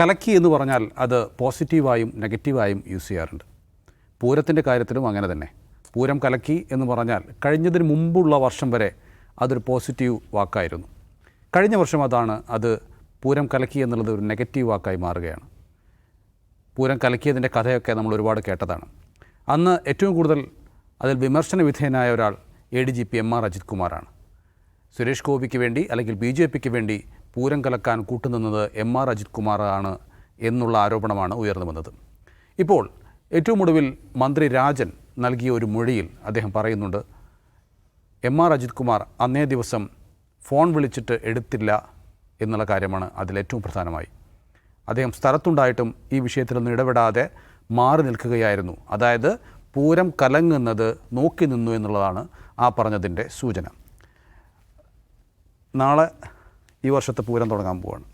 കലക്കി എന്ന് പറഞ്ഞാൽ അത് പോസിറ്റീവായും നെഗറ്റീവായും യൂസ് ചെയ്യാറുണ്ട്. പൂരത്തിന്റെ കാര്യത്തിലും അങ്ങനെ തന്നെ. പൂരം കലക്കി എന്ന് പറഞ്ഞാൽ കഴിഞ്ഞതിന് മുമ്പുള്ള വർഷം വരെ അതൊരു പോസിറ്റീവ് വാക്കായിരുന്നു. കഴിഞ്ഞ വർഷം അതാണ് അത് പൂരം കലക്കി എന്നുള്ളത് ഒരു നെഗറ്റീവ് വാക്കായി മാറുകയാണ്. പൂരം കലക്കിയതിന്റെ കഥയൊക്കെ നമ്മൾ ഒരുപാട് കേട്ടതാണ്. അന്ന് ഏറ്റവും കൂടുതൽ അതിൽ വിമർശന വിധേയനായ ഒരാൾ A D G P M R Ajith കുമാറാണ്. സുരേഷ് ഗോപിക്ക് വേണ്ടി അല്ലെങ്കിൽ ബി ജെ പിക്ക് വേണ്ടി പൂരം കലക്കാൻ കൂട്ടുനിന്നത് എം ആർ അജിത് കുമാറാണ് എന്നുള്ള ആരോപണമാണ് ഉയർന്നു വന്നത്. ഇപ്പോൾ ഏറ്റവും ഒടുവിൽ മന്ത്രി രാജൻ നൽകിയ ഒരു മൊഴിയിൽ അദ്ദേഹം പറയുന്നുണ്ട് എം ആർ അജിത് കുമാർ അന്നേ ദിവസം ഫോൺ വിളിച്ചിട്ട് എടുത്തില്ല എന്നുള്ള കാര്യമാണ് അതിലേറ്റവും പ്രധാനമായി. അദ്ദേഹം സ്ഥലത്തുണ്ടായിട്ടും ഈ വിഷയത്തിലൊന്നും ഇടപെടാതെ മാറി നിൽക്കുകയായിരുന്നു. അതായത് പൂരം കലങ്ങുന്നത് നോക്കി നിന്നു എന്നുള്ളതാണ് ആ പറഞ്ഞതിന്റെ സൂചന. നാളെ ഈ വർഷത്തെ പൂരം തുടങ്ങാൻ പോവാണ്.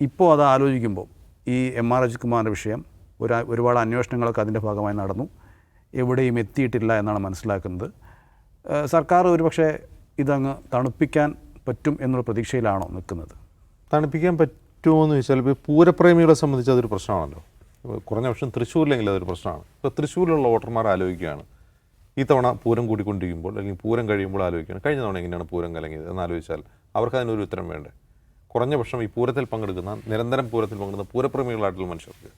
ഇപ്പോൾ അത് ആലോചിക്കുമ്പോൾ ഈ എം ആർ അജിത് കുമാറിന്റെ വിഷയം ഒരു ഒരുപാട് അന്വേഷണങ്ങളൊക്കെ അതിന്റെ ഭാഗമായി നടന്നു. എവിടെയും എത്തിയിട്ടില്ല എന്നാണ് മനസ്സിലാക്കുന്നത്. സർക്കാർ ഒരുപക്ഷെ ഇതങ്ങ് തണുപ്പിക്കാൻ പറ്റും എന്നുള്ള പ്രതീക്ഷയിലാണോ നിൽക്കുന്നത്? തണുപ്പിക്കാൻ പറ്റുമോ എന്ന് ചോദിച്ചാൽ ഇപ്പോൾ പൂരപ്രേമികളെ സംബന്ധിച്ച് അതൊരു പ്രശ്നമാണല്ലോ. കുറഞ്ഞ പക്ഷം തൃശ്ശൂരിലെങ്കിൽ അതൊരു പ്രശ്നമാണ്. ഇപ്പോൾ തൃശ്ശൂരിലുള്ള വോട്ടർമാർ ആലോചിക്കുകയാണ്. ഈ തവണ പൂരം കൂടിക്കൊണ്ടിരിക്കുമ്പോൾ അല്ലെങ്കിൽ പൂരം കഴിയുമ്പോൾ ആലോചിക്കുകയാണ്. കഴിഞ്ഞ തവണ എങ്ങനെയാണ് പൂരം കലങ്ങിയത്? എന്ന് ആലോചിച്ചാൽ അവർക്ക് അതിനൊരു ഉത്തരം വേണ്ടേ? കുറഞ്ഞ പക്ഷം ഈ പൂരത്തിൽ പങ്കെടുക്കുന്ന നിരന്തരം പൂരത്തിൽ പങ്കെടുക്കുന്ന പൂരപ്രേമികളായിട്ടുള്ള മനുഷ്യർക്ക്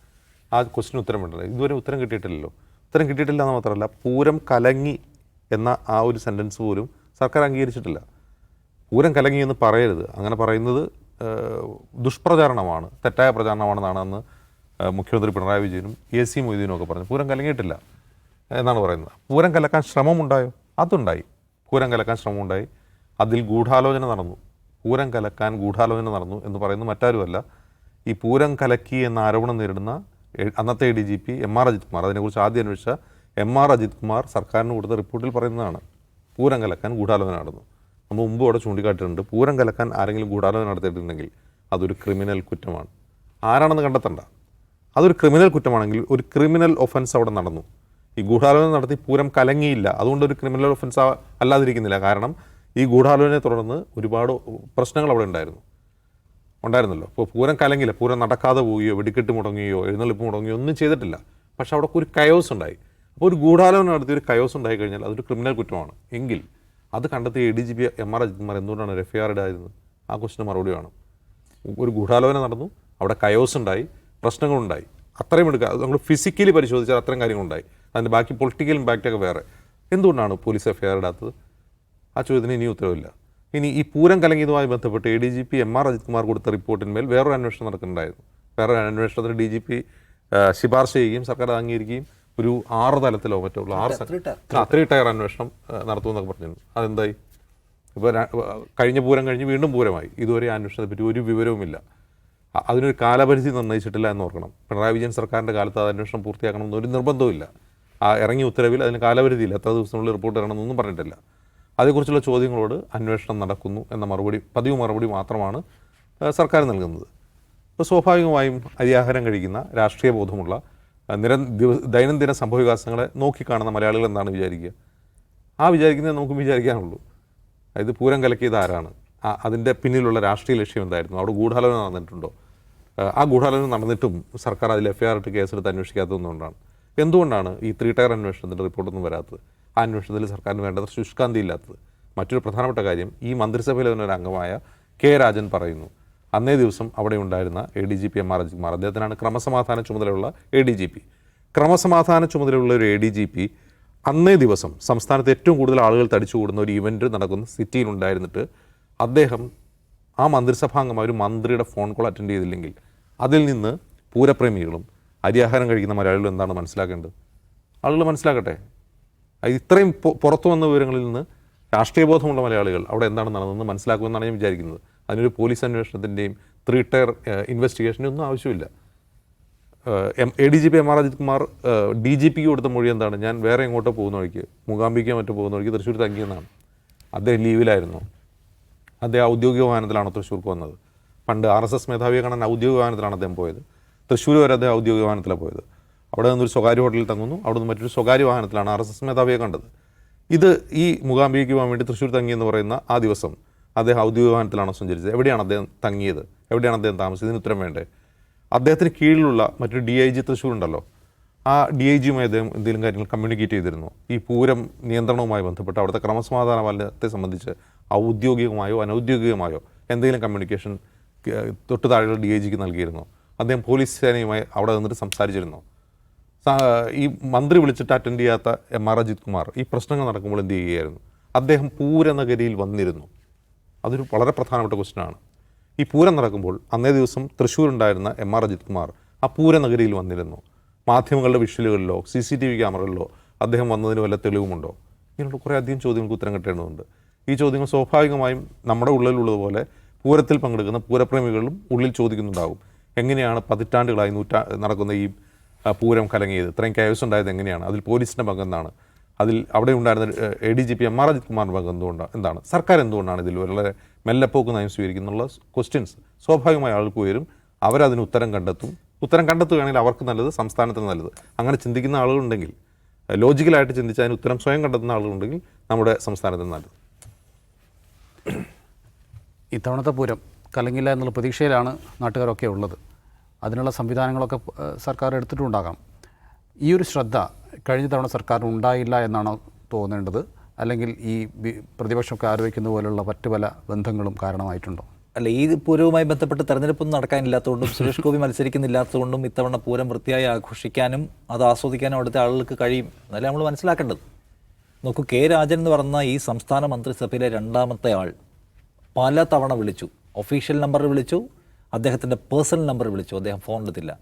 ആ ക്വസ്റ്റിന് ഉത്തരം വേണ്ടത് ഇതുവരെ ഉത്തരം കിട്ടിയിട്ടില്ലല്ലോ. ഉത്തരം കിട്ടിയിട്ടില്ല എന്ന് മാത്രമല്ല പൂരം കലങ്ങി എന്ന ആ ഒരു സെന്റൻസ് പോലും സർക്കാർ അംഗീകരിച്ചിട്ടില്ല. പൂരം കലങ്ങി എന്ന് പറയരുത്. അങ്ങനെ പറയുന്നത് ദുഷ്പ്രചാരണമാണ് തെറ്റായ പ്രചാരണമാണെന്നാണ് അന്ന് മുഖ്യമന്ത്രി പിണറായി വിജയനും എ സി മൊയ്തീനും ഒക്കെ പറഞ്ഞു. പൂരം കലങ്ങിയിട്ടില്ല എന്നാണ് പറയുന്നത്. പൂരം കലക്കാൻ ശ്രമമുണ്ടായോ? അതുണ്ടായി. പൂരം കലക്കാൻ ശ്രമമുണ്ടായി. അതിൽ ഗൂഢാലോചന നടന്നു. പൂരം കലക്കാൻ ഗൂഢാലോചന നടന്നു എന്ന് പറയുന്നത് മറ്റാരുമല്ല. ഈ പൂരം കലക്കി എന്ന ആരോപണം നേരിടുന്ന എ- അന്നത്തെ D G P M R Ajith Kumar. അതിനെക്കുറിച്ച് ആദ്യം അന്വേഷിച്ച എം ആർ അജിത് കുമാർ സർക്കാരിന് കൊടുത്ത റിപ്പോർട്ടിൽ പറയുന്നതാണ്. പൂരം കലക്കാൻ ഗൂഢാലോചന നടന്നു. നമ്മൾ മുമ്പ് അവിടെ ചൂണ്ടിക്കാട്ടിയിട്ടുണ്ട്. പൂരം കലക്കാൻ ആരെങ്കിലും ഗൂഢാലോചന നടത്തിയിട്ടുണ്ടെങ്കിൽ അതൊരു ക്രിമിനൽ കുറ്റമാണ്. ആരാണെന്ന് കണ്ടെത്തണ്ട. അതൊരു ക്രിമിനൽ കുറ്റമാണെങ്കിൽ ഒരു ക്രിമിനൽ ഒഫൻസ് അവിടെ നടന്നു. ഈ ഗൂഢാലോചന നടത്തി പൂരം കലങ്ങിയില്ല. അതുകൊണ്ട് ഒരു ക്രിമിനൽ ഒഫൻസ് അല്ലാതിരിക്കുന്നില്ല. കാരണം ഈ ഗൂഢാലോചനയെ തുടർന്ന് ഒരുപാട് പ്രശ്നങ്ങൾ അവിടെ ഉണ്ടായിരുന്നു. ഉണ്ടായിരുന്നല്ലോ. ഇപ്പോൾ പൂരം കലങ്ങില്ല പൂരം നടക്കാതെ പോവുകയോ വെടിക്കെട്ട് മുടങ്ങുകയോ എഴുന്നള്ളിപ്പ് മുടങ്ങുകയോ ഒന്നും ചെയ്തിട്ടില്ല. പക്ഷെ അവിടെ ഒരു കയോസ് ഉണ്ടായി. അപ്പോൾ ഒരു ഗൂഢാലോചന നടത്തി ഒരു കയോസ് ഉണ്ടായി കഴിഞ്ഞാൽ അതൊരു ക്രിമിനൽ കുറ്റമാണ്. എങ്കിൽ അത് കണ്ടെത്തിയ A D G P M R Ajith Kumar എന്തുകൊണ്ടാണ് എഫ് ഐ ആർ ഇടായിരുന്നത് ആ ക്വസ്റ്റിന് മറുപടി വേണം. ഒരു ഗൂഢാലോചന നടന്നു. അവിടെ കയോസ് ഉണ്ടായി. പ്രശ്നങ്ങളുണ്ടായി. അത്രയും എടുക്കുക നമ്മൾ ഫിസിക്കലി പരിശോധിച്ചാൽ അത്രയും കാര്യങ്ങളുണ്ടായി. അതിന്റെ ബാക്കി പൊളിറ്റിക്കൽ ഇമ്പാക്റ്റൊക്കെ വേറെ. എന്തുകൊണ്ടാണ് പോലീസ് എഫ് ഐ ആർ ഇടാത്തത്? ആ ചോദ്യത്തിന് ഇനി ഉത്തരവില്ല. ഇനി ഈ പൂരം കലങ്ങിയതുമായി ബന്ധപ്പെട്ട് A D G P M R Ajith Kumar കൊടുത്ത റിപ്പോർട്ടിന്മേൽ വേറൊരു അന്വേഷണം നടക്കുന്നുണ്ടായിരുന്നു. വേറൊരു അന്വേഷണത്തിന് ഡി ജി പി ശുപാർശ ചെയ്യുകയും സർക്കാർ അത് അംഗീകരിക്കുകയും ഒരു ആറ് തലത്തിലോ മറ്റോ ഉള്ള ആറ് ത്രീ ടയർ അന്വേഷണം നടത്തുമെന്നൊക്കെ പറഞ്ഞിരുന്നു. അതെന്തായി? ഇപ്പോൾ കഴിഞ്ഞ പൂരം കഴിഞ്ഞ് വീണ്ടും പൂരമായി. ഇതുവരെ അന്വേഷണത്തെ പറ്റി ഒരു വിവരവുമില്ല. അതിനൊരു കാലപരിധി നിർണയിച്ചിട്ടില്ല എന്ന് ഓർക്കണം. പിണറായി വിജയൻ സർക്കാരിന്റെ കാലത്ത് അത് അന്വേഷണം പൂർത്തിയാക്കണമെന്ന് ഒരു നിർബന്ധവുമില്ല. ആ ഇറങ്ങിയ ഉത്തരവിൽ അതിന് കാലപരിധിയില്ല. എത്ര ദിവസത്തിനുള്ളിൽ റിപ്പോർട്ട് ഇറങ്ങണമെന്നൊന്നും പറഞ്ഞിട്ടില്ല. അതേക്കുറിച്ചുള്ള ചോദ്യങ്ങളോട് അന്വേഷണം നടക്കുന്നു എന്ന മറുപടി പതിവ് മറുപടി മാത്രമാണ് സർക്കാർ നൽകുന്നത്. അപ്പോൾ സ്വാഭാവികമായും അരിയാഹാരം കഴിക്കുന്ന രാഷ്ട്രീയ ബോധമുള്ള നിര ദൈനംദിന സംഭവവികാസങ്ങളെ നോക്കിക്കാണുന്ന മലയാളികൾ എന്താണ് വിചാരിക്കുക. ആ വിചാരിക്കുന്നത് നമുക്ക് വിചാരിക്കാനുള്ളൂ. അതായത് പൂരം കലക്കിയത് ആരാണ്? അതിന്റെ പിന്നിലുള്ള രാഷ്ട്രീയ ലക്ഷ്യം എന്തായിരുന്നു? അവിടെ ഗൂഢാലോചന നടന്നിട്ടുണ്ടോ? ആ, ഗൂഢാലോചന നടന്നിട്ടും സർക്കാർ അതിൽ എഫ് ഐ ആർ ഇട്ട് കേസെടുത്ത് അന്വേഷിക്കാത്തതുകൊണ്ടാണ് എന്തുകൊണ്ടാണ് ഈ ത്രീ ടയർ അന്വേഷണത്തിന്റെ റിപ്പോർട്ടൊന്നും വരാത്തത്? അന്വേഷണത്തിൽ സർക്കാരിന് വേണ്ടത്ര ശുഷ്കാന്തി ഇല്ലാത്തത് മറ്റൊരു പ്രധാനപ്പെട്ട കാര്യം ഈ മന്ത്രിസഭയിലെ തന്നെ ഒരു അംഗമായ കെ രാജൻ പറയുന്നു അന്നേ ദിവസം അവിടെ ഉണ്ടായിരുന്ന A D G P M R Ajith Kumar അദ്ദേഹത്തിനാണ് ക്രമസമാധാന ചുമതലയുള്ള എ ഡി ജി പി ക്രമസമാധാന ചുമതലയുള്ള ഒരു എ ഡി ജി പി അന്നേ ദിവസം സംസ്ഥാനത്ത് ഏറ്റവും കൂടുതൽ ആളുകൾ തടിച്ചു കൂടുന്ന ഒരു ഇവന്റ് നടക്കുന്ന സിറ്റിയിൽ ഉണ്ടായിരുന്നിട്ട് അദ്ദേഹം ആ മന്ത്രിസഭാംഗമായ ഒരു മന്ത്രിയുടെ ഫോൺ കോൾ അറ്റൻഡ് ചെയ്തില്ലെങ്കിൽ അതിൽ നിന്ന് പൂരപ്രേമികളും അരിയാഹാരം കഴിക്കുന്ന മലയാളികളും എന്താണ് മനസ്സിലാക്കേണ്ടത്? ആളുകൾ മനസ്സിലാക്കട്ടെ. ഇത്രയും പുറത്തു വന്ന വിവരങ്ങളിൽ നിന്ന് രാഷ്ട്രീയ ബോധമുള്ള മലയാളികൾ അവിടെ എന്താണ് നടന്നതെന്ന് മനസ്സിലാക്കുമെന്നാണ് ഞാൻ വിചാരിക്കുന്നത്. അതിനൊരു പോലീസ് അന്വേഷണത്തിന്റെയും ത്രീ ടയർ ഇൻവെസ്റ്റിഗേഷനും ഒന്നും ആവശ്യമില്ല. A D G P M R Ajith Kumar D G പിക്ക് കൊടുത്ത മൊഴി എന്താണ്? ഞാൻ വേറെ എങ്ങോട്ടോ പോകുന്ന വഴിക്ക് മൂകാംബിക്കോ മറ്റോ പോകുന്ന വഴിക്ക് തൃശ്ശൂർ തങ്ങിയെന്നാണ്. അദ്ദേഹം ലീവിലായിരുന്നു. അദ്ദേഹം ഔദ്യോഗിക വാഹനത്തിലാണ് തൃശ്ശൂർക്ക് വന്നത്. പണ്ട് ആർ എസ് എസ് മേധാവിയെ കാണാൻ ഔദ്യോഗിക വാഹനത്തിലാണ് അദ്ദേഹം പോയത്. തൃശ്ശൂർ വരെ അദ്ദേഹം ഔദ്യോഗിക വാഹനത്തിലാണ് പോയത്. അവിടെ നിന്നൊരു സ്വകാര്യ ഹോട്ടലിൽ തങ്ങുന്നു. അവിടെ നിന്ന് മറ്റൊരു സ്വകാര്യ വാഹനത്തിലാണ് ആർ എസ് എസ് മേധാവിയെ കണ്ടത്. ഇത് ഈ മുഖാംബികയ്ക്ക് പോകാൻ വേണ്ടി തൃശ്ശൂർ തങ്ങി എന്ന് പറയുന്ന ആ ദിവസം അദ്ദേഹം ഔദ്യോഗിക വാഹനത്തിലാണോ സഞ്ചരിച്ചത്. എവിടെയാണ് അദ്ദേഹം തങ്ങിയത്? എവിടെയാണ് അദ്ദേഹം താമസിച്ചത്? ഇതിന് ഉത്തരം വേണ്ടേ? അദ്ദേഹത്തിന് കീഴിലുള്ള മറ്റൊരു ഡി ഐ ജി തൃശ്ശൂർ ഉണ്ടല്ലോ. ആ ഡി ഐ ജിയുമായി അദ്ദേഹം എന്തെങ്കിലും കാര്യങ്ങൾ കമ്മ്യൂണിക്കേറ്റ് ചെയ്തിരുന്നു? ഈ പൂരം നിയന്ത്രണവുമായി ബന്ധപ്പെട്ട് അവിടുത്തെ ക്രമസമാധാന പാലനത്തെ സംബന്ധിച്ച് ഔദ്യോഗികമായോ അനൗദ്യോഗികമായോ എന്തെങ്കിലും കമ്മ്യൂണിക്കേഷൻ തൊട്ടു താഴെയുള്ള ഡി ഐ ജിക്ക് നൽകിയിരുന്നു? അദ്ദേഹം പോലീസ് സേനയുമായി അവിടെ നിന്നിട്ട് സംസാരിച്ചിരുന്നു? ഈ മന്ത്രി വിളിച്ചിട്ട് അറ്റൻഡ് ചെയ്യാത്ത എം ആർ അജിത് കുമാർ ഈ പ്രശ്നങ്ങൾ നടക്കുമ്പോൾ എന്ത് ചെയ്യുകയായിരുന്നു? അദ്ദേഹം പൂരനഗരിയിൽ വന്നിരുന്നു. അതൊരു വളരെ പ്രധാനപ്പെട്ട ക്വസ്റ്റ്യനാണ് ഈ പൂരം നടക്കുമ്പോൾ അന്നേ ദിവസം തൃശ്ശൂരുണ്ടായിരുന്ന എം ആർ അജിത് കുമാർ ആ പൂരനഗരിയിൽ വന്നിരുന്നു. മാധ്യമങ്ങളുടെ വിഷ്വലുകളിലോ സി സി ടി വി ക്യാമറകളിലോ അദ്ദേഹം വന്നതിന് വല്ല തെളിവുമുണ്ടോ? ഇങ്ങനെയുള്ള കുറേ അധികം ചോദ്യങ്ങൾക്ക് ഉത്തരം കിട്ടേണ്ടതുണ്ട്. ഈ ചോദ്യങ്ങൾ സ്വാഭാവികമായും നമ്മുടെ ഉള്ളിലുള്ളതുപോലെ പൂരത്തിൽ പങ്കെടുക്കുന്ന പൂരപ്രേമികളും ഉള്ളിൽ ചോദിക്കുന്നുണ്ടാകും. എങ്ങനെയാണ് പതിറ്റാണ്ടുകളായി നൂറ്റാ നടക്കുന്ന ഈ പൂരം കലങ്ങിയത്. ഇത്രയും കയസ് ഉണ്ടായത് എങ്ങനെയാണ്? അതിൽ പോലീസിന്റെ പങ്കെന്നാണ് അതിൽ അവിടെ ഉണ്ടായിരുന്ന A D G P M R Ajith കുമാറിന്റെ പങ്ക് എന്തുകൊണ്ടാണ് എന്താണ്? സർക്കാർ എന്തുകൊണ്ടാണ് ഇതിൽ വളരെ മെല്ലപ്പോക്ക് നയം സ്വീകരിക്കുന്നുള്ള ക്വസ്റ്റ്യൻസ് സ്വാഭാവികമായി ആൾക്ക് ഉയരും. അവരതിന് ഉത്തരം കണ്ടെത്തും. ഉത്തരം കണ്ടെത്തുകയാണെങ്കിൽ അവർക്ക് നല്ലത് സംസ്ഥാനത്തിന് നല്ലത്. അങ്ങനെ ചിന്തിക്കുന്ന ആളുകളുണ്ടെങ്കിൽ ലോജിക്കലായിട്ട് ചിന്തിച്ച് അതിന് ഉത്തരം സ്വയം കണ്ടെത്തുന്ന ആളുകളുണ്ടെങ്കിൽ നമ്മുടെ സംസ്ഥാനത്തിന് നല്ലത്. ഇത്തവണത്തെ പൂരം കലങ്ങില്ല എന്നുള്ള പ്രതീക്ഷയിലാണ് നാട്ടുകാരൊക്കെ ഉള്ളത്. അതിനുള്ള സംവിധാനങ്ങളൊക്കെ സർക്കാർ എടുത്തിട്ടുണ്ടാകാം. ഈ ഒരു ശ്രദ്ധ കഴിഞ്ഞ തവണ സർക്കാരിന് ഉണ്ടായില്ല എന്നാണോ തോന്നേണ്ടത്? അല്ലെങ്കിൽ ഈ പ്രതിപക്ഷമൊക്കെ ആരോപിക്കുന്ന പോലുള്ള മറ്റു പല ബന്ധങ്ങളും കാരണമായിട്ടുണ്ടോ? അല്ല ഈ പൂരവുമായി ബന്ധപ്പെട്ട് തെരഞ്ഞെടുപ്പൊന്നും നടക്കാനില്ലാത്തതുകൊണ്ടും സുരേഷ് ഗോപി മത്സരിക്കുന്നില്ലാത്തതുകൊണ്ടും ഇത്തവണ പൂരം വൃത്തിയായി ആഘോഷിക്കാനും അത് ആസ്വദിക്കാനും അവിടുത്തെ ആളുകൾക്ക് കഴിയും. എന്നല്ല നമ്മൾ മനസ്സിലാക്കേണ്ടത്. നോക്കൂ കെ രാജൻ എന്ന് പറഞ്ഞ ഈ സംസ്ഥാന മന്ത്രിസഭയിലെ രണ്ടാമത്തെ ആൾ പല തവണ വിളിച്ചു. ഒഫീഷ്യൽ നമ്പറിൽ വിളിച്ചു. അദ്ദേഹത്തിന്റെ പേഴ്സണൽ നമ്പർ വിളിച്ചു. അദ്ദേഹം ഫോൺ എടുത്തില്ല.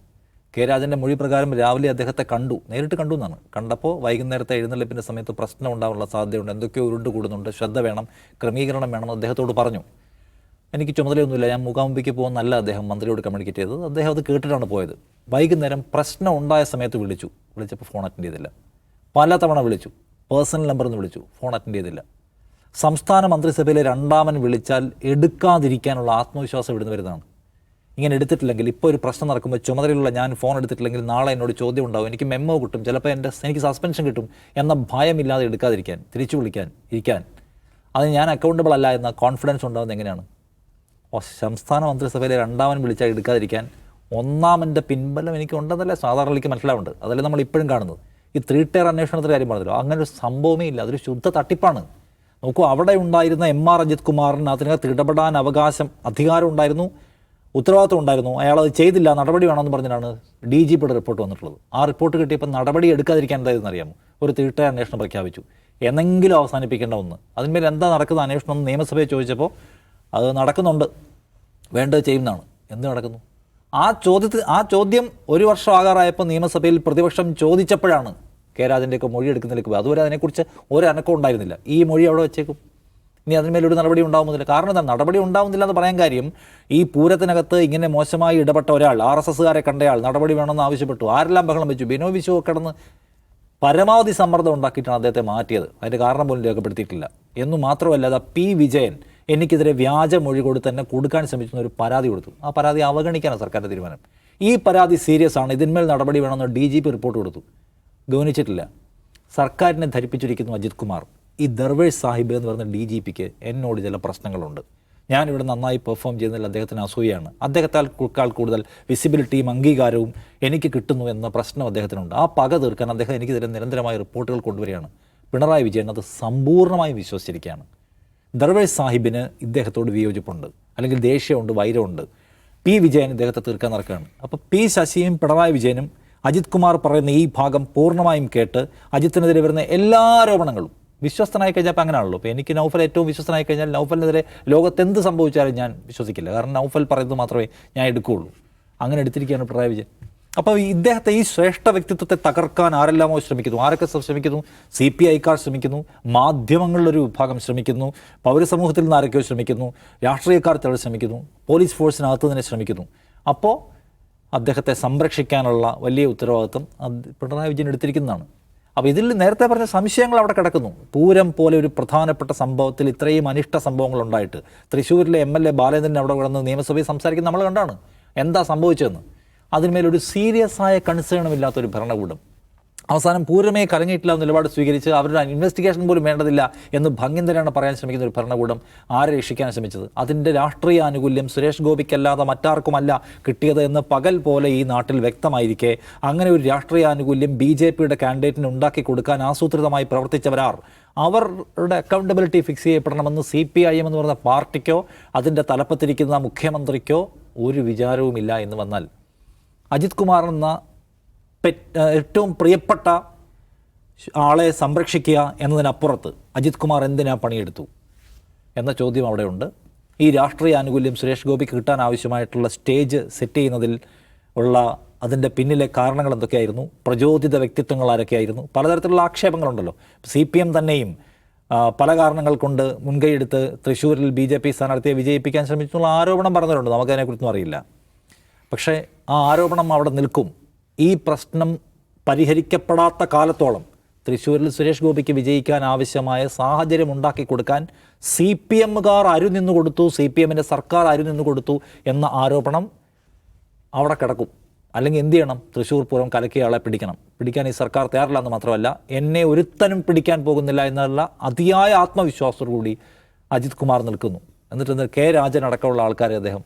കെ രാജന്റെ മൊഴി പ്രകാരം രാവിലെ അദ്ദേഹത്തെ കണ്ടു. നേരിട്ട് കണ്ടു എന്നാണ്. കണ്ടപ്പോൾ വൈകുന്നേരത്തെ എഴുന്നള്ളിപ്പിന്റെ സമയത്ത് പ്രശ്നം ഉണ്ടാവാനുള്ള സാധ്യതയുണ്ട്. എന്തൊക്കെയോ ഉരുണ്ട് കൂടുന്നുണ്ട്. ശ്രദ്ധ വേണം. ക്രമീകരണം വേണം അദ്ദേഹത്തോട് പറഞ്ഞു. എനിക്ക് ചുമതലയൊന്നുമില്ല. ഞാൻ മുഖാമുഖിക്ക് പോകുന്നല്ല അദ്ദേഹം മന്ത്രിയോട് കമ്മ്യൂണിക്കേറ്റ് ചെയ്തത്. അദ്ദേഹം അത് കേട്ടിട്ടാണ് പോയത്. വൈകുന്നേരം പ്രശ്നം ഉണ്ടായ സമയത്ത് വിളിച്ചു. വിളിച്ചപ്പോൾ ഫോൺ അറ്റൻഡ് ചെയ്തില്ല. പലതവണ വിളിച്ചു. പേഴ്സണൽ നമ്പറിൽ നിന്ന് വിളിച്ചു. ഫോൺ അറ്റൻഡ് ചെയ്തില്ല. സംസ്ഥാന മന്ത്രിസഭയിലെ രണ്ടാമൻ വിളിച്ചാൽ എടുക്കാതിരിക്കാനുള്ള ആത്മവിശ്വാസം ഇവിടുന്ന് വരുന്നതാണ്. ഇങ്ങനെ എടുത്തിട്ടില്ലെങ്കിൽ ഇപ്പോൾ ഒരു പ്രശ്നം നടക്കുമ്പോൾ ചുമതലയുള്ള ഞാൻ ഫോൺ എടുത്തിട്ടില്ലെങ്കിൽ നാളെ എന്നോട് ചോദ്യം ഉണ്ടാവും. എനിക്ക് മെമ്മോ കിട്ടും. ചിലപ്പോൾ എന്റെ എനിക്ക് സസ്പെൻഷൻ കിട്ടും എന്ന ഭയമില്ലാതെ എടുക്കാതിരിക്കാൻ തിരിച്ചു വിളിക്കാൻ ഇരിക്കാൻ. അത് ഞാൻ അക്കൗണ്ടബിൾ അല്ല എന്ന കോൺഫിഡൻസ് ഉണ്ടാകുന്നത് എങ്ങനെയാണ്? സംസ്ഥാന മന്ത്രിസഭയിലെ രണ്ടാമൻ വിളിച്ചാൽ എടുക്കാതിരിക്കാൻ ഒന്നാമന്റെ പിൻബലം എനിക്ക് ഉണ്ടെന്നല്ലേ സാധാരണ എനിക്ക് മനസ്സിലാവുന്നുണ്ട് അതല്ലേ നമ്മൾ ഇപ്പോഴും കാണുന്നത്. ഈ ത്രീ ടയർ അന്വേഷണത്തിന്റെ കാര്യം പറഞ്ഞല്ലോ. അങ്ങനെ ഒരു സംഭവമേ ഇല്ല. അതൊരു ശുദ്ധ തട്ടിപ്പാണ്. നോക്കൂ അവിടെ ഉണ്ടായിരുന്ന എം ആർ അജിത് കുമാറിന് അതിനകത്ത് ഇടപെടാൻ അവകാശം അധികാരം ഉണ്ടായിരുന്നു. ഉത്തരവാദിത്വം ഉണ്ടായിരുന്നു. അയാൾ അത് ചെയ്തില്ല നടപടി വേണമെന്ന് പറഞ്ഞിട്ടാണ് ഡി ജി പിയുടെ റിപ്പോർട്ട് വന്നിട്ടുള്ളത്. ആ റിപ്പോർട്ട് കിട്ടിയപ്പോൾ നടപടി എടുക്കാതിരിക്കാൻ എന്തായിരുന്നു അറിയാമോ? ഒരു തീട്ട അന്വേഷണം പ്രഖ്യാപിച്ചു. എന്നെങ്കിലും അവസാനിപ്പിക്കേണ്ട ഒന്ന്. അതിന്മേൽ എന്താ നടക്കുന്ന അന്വേഷണം എന്ന് നിയമസഭയിൽ ചോദിച്ചപ്പോൾ അത് നടക്കുന്നുണ്ട്. വേണ്ടത് ചെയ്യുന്നതാണ്. എന്ത് നടക്കുന്നു? ആ ചോദ്യത്തിൽ ആ ചോദ്യം ഒരു വർഷം ആകാറായപ്പോൾ നിയമസഭയിൽ പ്രതിപക്ഷം ചോദിച്ചപ്പോഴാണ് കെ രാജന്റെയൊക്കെ മൊഴി എടുക്കുന്നതിലേക്ക് അതുവരെ അതിനെക്കുറിച്ച് ഒരു ഉണ്ടായിരുന്നില്ല. ഈ മൊഴി അവിടെ വെച്ചേക്കും. ഇനി അതിന്മേലൊരു നടപടി ഉണ്ടാവുന്നില്ല. കാരണം എന്താ? നടപടി ഉണ്ടാവുന്നില്ല എന്ന് പറയാൻ കാര്യം ഈ പൂരത്തിനകത്ത് ഇങ്ങനെ മോശമായി ഇടപെട്ട ഒരാൾ ആർ എസ് എസ്സുകാരെ കണ്ടയാൾ നടപടി വേണമെന്ന് ആവശ്യപ്പെട്ടു. ആരെല്ലാം ബഹളം വെച്ചു? ബിനോ വിശു കിടന്ന് പരമാവധി സമ്മർദ്ദം ഉണ്ടാക്കിയിട്ടാണ് അദ്ദേഹത്തെ മാറ്റിയത്. അതിന്റെ കാരണം പോലും രേഖപ്പെടുത്തിയിട്ടില്ല. എന്നു മാത്രമല്ല അത് പി വിജയൻ എനിക്കെതിരെ വ്യാജ മൊഴി കൊടുത്ത് തന്നെ കൊടുക്കാൻ ശ്രമിക്കുന്ന ഒരു പരാതി കൊടുത്തു. ആ പരാതി അവഗണിക്കാനാണ് സർക്കാരിന്റെ തീരുമാനം. ഈ പരാതി സീരിയസ് ആണ്. ഇതിന്മേൽ നടപടി വേണമെന്ന് ഡി റിപ്പോർട്ട് കൊടുത്തു. ഗൗനിച്ചിട്ടില്ല. സർക്കാരിനെ ധരിപ്പിച്ചിരിക്കുന്നു അജിത് കുമാർ. ഈ ദർവേഷ് സാഹിബ് എന്ന് പറയുന്ന ഡി ജി പിക്ക് എന്നോട് ചില പ്രശ്നങ്ങളുണ്ട്. ഞാനിവിടെ നന്നായി പെർഫോം ചെയ്യുന്നതിൽ അദ്ദേഹത്തിന് അസൂയാണ് അദ്ദേഹത്താൽ കുക്കാൾ കൂടുതൽ വിസിബിലിറ്റിയും അംഗീകാരവും എനിക്ക് കിട്ടുന്നു എന്ന പ്രശ്നം അദ്ദേഹത്തിനുണ്ട്. ആ പക തീർക്കാൻ അദ്ദേഹം എനിക്കെതിരെ നിരന്തരമായ റിപ്പോർട്ടുകൾ കൊണ്ടുവരികയാണ്. പിണറായി വിജയൻ അത് സമ്പൂർണമായും വിശ്വസിച്ചിരിക്കുകയാണ്. ദർവേഷ് സാഹിബിന് ഇദ്ദേഹത്തോട് വിയോജിപ്പുണ്ട്. അല്ലെങ്കിൽ ദേഷ്യമുണ്ട് വൈരമുണ്ട്. പി വിജയൻ ഇദ്ദേഹത്തെ തീർക്കാൻ നടക്കുകയാണ്. അപ്പോൾ പി ശശിയും പിണറായി വിജയനും അജിത് കുമാർ പറയുന്ന ഈ ഭാഗം പൂർണമായും കേട്ട് അജിത്തിനെതിരെ വരുന്ന എല്ലാ ആരോപണങ്ങളും വിശ്വസ്തനായി കഴിഞ്ഞാൽ അപ്പം അങ്ങനെയാണല്ലോ. അപ്പോൾ എനിക്ക് നൗഫൽ ഏറ്റവും വിശ്വസ്തനായി കഴിഞ്ഞാൽ നൗഫലിനെതിരെ ലോകത്ത് എന്ത് സംഭവിച്ചാലും ഞാൻ വിശ്വസിക്കില്ല. കാരണം നൗഫൽ പറയുന്നത് മാത്രമേ ഞാൻ എടുക്കുകയുള്ളൂ. അങ്ങനെ എടുത്തിരിക്കുകയാണ് പിണറായി വിജയൻ. അപ്പോൾ ഇദ്ദേഹത്തെ ഈ ശ്രേഷ്ഠ വ്യക്തിത്വത്തെ തകർക്കാൻ ആരെല്ലാമോ ശ്രമിക്കുന്നു? ആരൊക്കെ ശ്രമിക്കുന്നു? സി പി ഐക്കാർ ശ്രമിക്കുന്നു. മാധ്യമങ്ങളിലൊരു വിഭാഗം ശ്രമിക്കുന്നു. പൗരസമൂഹത്തിൽ നിന്ന് ആരൊക്കെയോ ശ്രമിക്കുന്നു. രാഷ്ട്രീയക്കാർ ചിലർ ശ്രമിക്കുന്നു. പോലീസ് ഫോഴ്സിനകത്ത് തന്നെ ശ്രമിക്കുന്നു. അപ്പോൾ അദ്ദേഹത്തെ സംരക്ഷിക്കാനുള്ള വലിയ ഉത്തരവാദിത്വം പിണറായി വിജയൻ എടുത്തിരിക്കുന്നതാണ്. അപ്പോൾ ഇതിൽ നേരത്തെ പറഞ്ഞ സംശയങ്ങൾ അവിടെ കിടക്കുന്നു. പൂരം പോലെ ഒരു പ്രധാനപ്പെട്ട സംഭവത്തിൽ ഇത്രയും അനിഷ്ട സംഭവങ്ങൾ ഉണ്ടായിട്ട്. തൃശ്ശൂരിലെ എം എൽ എ ബാലേന്ദ്രൻ അവിടെ കിടന്ന് നിയമസഭയിൽ സംസാരിക്കുന്നത് നമ്മൾ കണ്ടാണ്. എന്താ സംഭവിച്ചതെന്ന്. അതിന്മേലൊരു സീരിയസ് ആയ കൺസേണും ഇല്ലാത്തൊരു ഭരണകൂടം. അവസാനം പൂരമേ കലങ്ങിയിട്ടില്ല നിലപാട് സ്വീകരിച്ച് അവരുടെ ഇൻവെസ്റ്റിഗേഷൻ പോലും വേണ്ടതില്ല എന്ന് ഭംഗിന്തരാണ് പറയാൻ ശ്രമിക്കുന്ന ഒരു ഭരണകൂടം ആരെ രക്ഷിക്കാൻ ശ്രമിച്ചത്. അതിന്റെ രാഷ്ട്രീയ ആനുകൂല്യം സുരേഷ് ഗോപിക്കല്ലാതെ മറ്റാർക്കുമല്ല കിട്ടിയത് എന്ന് പകൽ പോലെ ഈ നാട്ടിൽ വ്യക്തമായിരിക്കെ. അങ്ങനെ ഒരു രാഷ്ട്രീയ ആനുകൂല്യം ബി ജെ പിയുടെ കാൻഡിഡേറ്റിന് ഉണ്ടാക്കി കൊടുക്കാൻ ആസൂത്രിതമായി പ്രവർത്തിച്ചവരാർ. അവരുടെ അക്കൗണ്ടബിലിറ്റി ഫിക്സ് ചെയ്യപ്പെടണമെന്ന് സി പി ഐ എം എന്ന് പറയുന്ന പാർട്ടിക്കോ അതിന്റെ തലപ്പത്തിരിക്കുന്ന മുഖ്യമന്ത്രിക്കോ ഒരു വിചാരവുമില്ല എന്ന് വന്നാൽ. അജിത് കുമാർ എന്ന ഏറ്റവും പ്രിയപ്പെട്ട ആളെ സംരക്ഷിക്കുക എന്നതിനപ്പുറത്ത് അജിത് കുമാർ എന്തിനാ പണിയെടുത്തു എന്ന ചോദ്യം അവിടെയുണ്ട്. ഈ രാഷ്ട്രീയ ആനുകൂല്യം സുരേഷ് ഗോപിക്ക് കിട്ടാൻ ആവശ്യമായിട്ടുള്ള സ്റ്റേജ് സെറ്റ് ചെയ്യുന്നതിൽ ഉള്ള അതിന്റെ പിന്നിലെ കാരണങ്ങൾ എന്തൊക്കെയായിരുന്നു? പ്രചോദിത വ്യക്തിത്വങ്ങൾ ആരൊക്കെയായിരുന്നു? പലതരത്തിലുള്ള ആക്ഷേപങ്ങളുണ്ടല്ലോ. സി പി എം തന്നെയും പല കാരണങ്ങൾ കൊണ്ട് മുൻകൈയെടുത്ത് തൃശ്ശൂരിൽ ബി ജെ പി സ്ഥാനാർത്ഥിയെ വിജയിപ്പിക്കാൻ ശ്രമിച്ചുള്ള ആരോപണം പറഞ്ഞിട്ടുണ്ട് നമുക്കതിനെക്കുറിച്ചൊന്നും അറിയില്ല. പക്ഷേ ആ ആരോപണം അവിടെ നിൽക്കും. ഈ പ്രശ്നം പരിഹരിക്കപ്പെടാത്ത കാലത്തോളം തൃശ്ശൂരിൽ സുരേഷ് ഗോപിക്ക് വിജയിക്കാൻ ആവശ്യമായ സാഹചര്യം ഉണ്ടാക്കി കൊടുക്കാൻ സി പി എമ്മുകാർ അരുനിന്നു കൊടുത്തു സി പി എമ്മിന്റെ സർക്കാർ അരുനിന്ന് കൊടുത്തു എന്ന ആരോപണം അവിടെ കിടക്കും. അല്ലെങ്കിൽ എന്ത് ചെയ്യണം? തൃശ്ശൂർ പൂരം കലക്കിയ ആളെ പിടിക്കണം. പിടിക്കാൻ ഈ സർക്കാർ തയ്യാറില്ല എന്ന് മാത്രമല്ല എന്നെ ഒരുത്തനും പിടിക്കാൻ പോകുന്നില്ല എന്നുള്ള അതിയായ ആത്മവിശ്വാസത്തോടുകൂടി അജിത് കുമാർ നിൽക്കുന്നു. എന്നിട്ട് കെ രാജൻ അടക്കമുള്ള ആൾക്കാരെ അദ്ദേഹം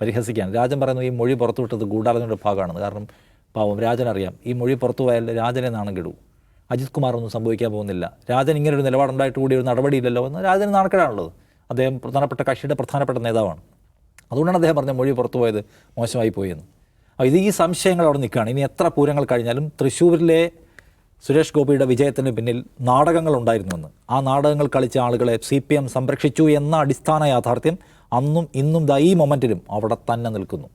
പരിഹസിക്കാൻ രാജൻ പറയുന്നു ഈ മൊഴി പുറത്തുവിട്ടത് ഗൂഢാലോചനയുടെ ഭാഗമാണ്. കാരണം പാവം രാജൻ അറിയാം. ഈ മൊഴി പുറത്തു പോയാൽ രാജനെ നാണം അജിത് കുമാറൊന്നും സംഭവിക്കാൻ പോകുന്നില്ല. രാജൻ ഇങ്ങനെ ഒരു നിലപാടുണ്ടായിട്ട് കൂടി ഒരു നടപടിയില്ലല്ലോ എന്ന് രാജന് നാണക്കേടാണുള്ളത്. അദ്ദേഹം പ്രധാനപ്പെട്ട കക്ഷിയുടെ പ്രധാനപ്പെട്ട നേതാവാണ്. അതുകൊണ്ടാണ് അദ്ദേഹം പറഞ്ഞ മൊഴി പുറത്തു പോയത് മോശമായി പോയെന്ന്. അപ്പോൾ ഇത് ഈ സംശയങ്ങൾ അവിടെ നിൽക്കുകയാണ്. ഇനി എത്ര പൂരങ്ങൾ കഴിഞ്ഞാലും തൃശ്ശൂരിലെ സുരേഷ് ഗോപിയുടെ വിജയത്തിന് പിന്നിൽ നാടകങ്ങൾ ഉണ്ടായിരുന്നുവെന്ന്. ആ നാടകങ്ങൾ കളിച്ച ആളുകളെ സി പി എം സംരക്ഷിച്ചു എന്ന അടിസ്ഥാന യാഥാർത്ഥ്യം അന്നും ഇന്നും ദാ ഈ മൊമെന്റിലും അവിടെ തന്നെ നിൽക്കുന്നു.